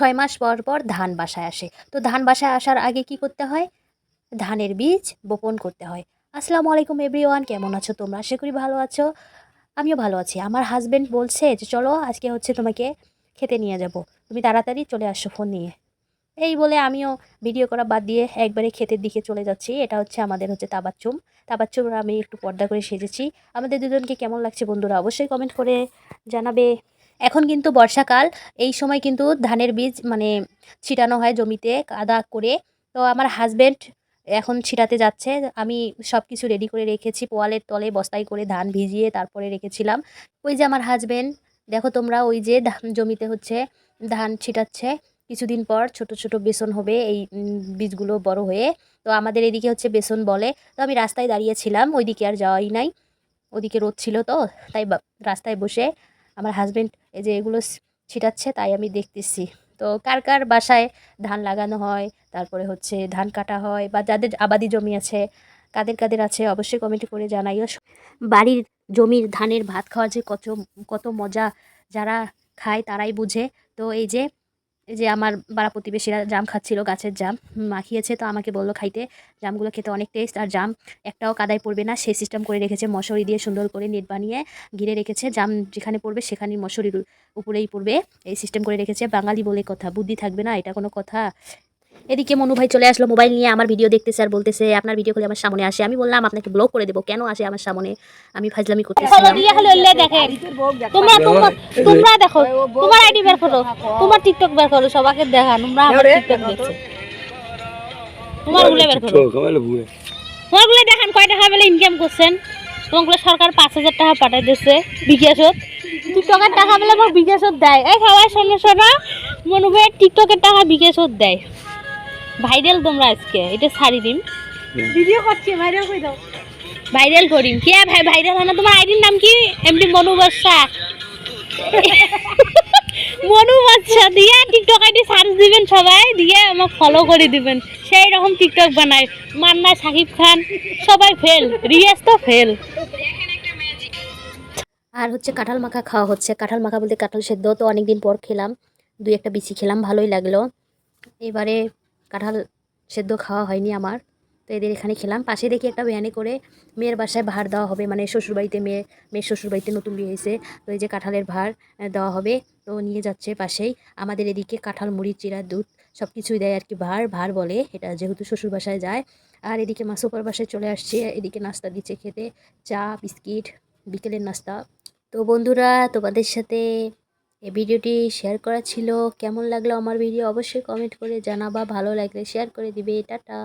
ছয় মাস পর পর ধান বাসায় আসে। তো ধান বাসায় আসার আগে কি করতে হয়? ধানের বীজ বপন করতে হয়। আসসালামু আলাইকুম এভরিওয়ান, কেমন আছো তোমরা? আশা করি ভালো আছো। আমিও ভালো আছি। আমার হাজব্যান্ড বলছে যে, চলো, আজকে হচ্ছে তোমাকে খেতে নিয়ে যাব। তুমি তাড়াতাড়ি চলে আসো ফোন নিয়ে। এই বলে আমিও ভিডিও করা বাদ দিয়ে একবারে ক্ষেতের দিকে চলে যাচ্ছি। এটা হচ্ছে আমাদের হচ্ছে তাবাচ্চুম। তাবাচ্চুম আমি একটু পর্দা করে সেজেছি। আমাদের দুজনকে কেমন লাগছে বন্ধুরা অবশ্যই কমেন্ট করে জানাবে। এখন কিন্তু বর্ষাকাল, এই সময় কিন্তু ধানের বীজ মানে ছিটানো হয় জমিতে কাদা করে। তো আমার হাজব্যান্ড এখন ছিটাতে যাচ্ছে। আমি সব কিছু রেডি করে রেখেছি, পোয়ালের তলে বস্তায় করে ধান ভিজিয়ে তারপরে রেখেছিলাম। ওই যে আমার হাজব্যান্ড দেখো তোমরা ওই যে ধান জমিতে হচ্ছে ধান ছিটাচ্ছে। কিছুদিন পর ছোট ছোট বেসন হবে এই বীজগুলো বড় হয়ে। তো আমাদের এদিকে হচ্ছে বেসন বলে। তো আমি রাস্তায় দাঁড়িয়েছিলাম, ওইদিকে আর যাওয়াই নাই। ওদিকে রোদ ছিল তো, তাই রাস্তায় বসে আমার হাজব্যান্ড এই যে এগুলো ছিটাচ্ছে, তাই আমি দেখতেছি। তো কার কার বাসায় ধান লাগানো হয়, তারপরে হচ্ছে ধান কাটা হয় বা যাদের আবাদি জমি আছে, কাদের কাদের আছে, অবশ্যই কমেন্ট করে জানাইও। বাড়ির জমির ধানের ভাত খাওয়ার যে কত কত মজা যারা খায় তারাই বুঝে। তো এই যে যে আমার বাড়া প্রতিবেশীরা জাম খাচ্ছিল গাছের জাম মাখিয়েছে তো আমাকে বলল খাইতে। জামগুলো খেতে অনেক টেস্ট আর জাম একটাও কাদায় পড়বে না, সেই সিস্টেম করে রেখেছে মশারি দিয়ে সুন্দর করে নেট বানিয়ে ঘিরে রেখেছে। জাম যেখানে পড়বে সেখানে মশারির উপরেই পড়বে। এই সিস্টেম করে রেখেছে। বাঙালি বলে কথা, বুদ্ধি থাকবে না, এটা কোনো কথা। এদিকে মনু ভাই চলে আসলো মোবাইল নিয়ে আমার ভিডিও দেখতেছে আর বলতেছে আপনার ভিডিও খুলে আমার সামনে আসে। আমি বললাম আপনাকে ব্লক করে দেবো। কেন আসে আমার সামনে? আমি ফাজলামি করতেছিলাম। দিয়ে খালি উল্লে দেখেন তোমরা তোমরা তোমরা দেখো তোমার আইডি বের করো। তোমার টিকটক বের করো সবাইকে দেখা। তোমরা আমার টিকটক দেখছ। তোমারগুলো বের করো। তোমারগুলো দেখান কয় টাকা বেলে ইনকাম করছেন? সরকার পাঁচ হাজার টাকা পাঠাই দিচ্ছে বিকাশত টিকটকের টাকা বেলে আমার বিকাশত দেয়। এই সবাই শোনো শোনো। মনে হয় টিকটকের টাকা বিকাশত দেয়। ভাইরাল তোমরা আজকে এটা ছাড়ি দিম ভিডিও করছি ভাইরাল করে দাও। ভাইরাল করিম। কে ভাই ভাইরাল হয় না? তোমার আইডির নাম কি? এমডি মনু বর্ষা। মনু বর্ষা দিয়ে টিকটক আইডি সার্চ দিবেন সবাই দিয়ে আমাকে ফলো করে দিবেন। সেই রকম টিকটক বানায়। মান্না সাকিব খান সবাই ফেল রিয়াজ তো ফেল আর হচ্ছে কাঁঠাল মাখা খাওয়া হচ্ছে। কাঁঠাল মাখা বলতে কাঁঠাল সেদ্ধ তো অনেকদিন পর খেলাম। দুই একটা বিচি খেলাম ভালোই লাগল। এবারে কাঁঠাল সেদ্ধ খাওয়া হয়নি আমার। তো এদের এখানে খেলাম। পাশে দেখি একটা ভ্যানে করে মেয়ের বাসায় ভার দেওয়া হবে। মানে শ্বশুরবাড়িতে মেয়ে, মেয়ের শ্বশুরবাড়িতে নতুন বিয়ে হয়েছে। তো এই যে কাঁঠালের ভার দেওয়া হবে। তো নিয়ে যাচ্ছে পাশেই। আমাদের এদিকে কাঁঠাল, মুড়ি, চিরা, দুধ সব কিছুই দেয় আর কি ভার। ভার বলে এটা যেহেতু শ্বশুর বাসায় যায়। আর এদিকে মা সুপার বাসায় চলে আসছে। এদিকে নাস্তা দিচ্ছে খেতে। চা, বিস্কিট, বিকেলের নাস্তা। তো বন্ধুরা, তোমাদের সাথে এই ভিডিওটি শেয়ার করা ছিল। কেমন লাগল আমার ভিডিও অবশ্যই কমেন্ট করে জানাবা। ভালো লাগলে শেয়ার করে দিবে। টাটা।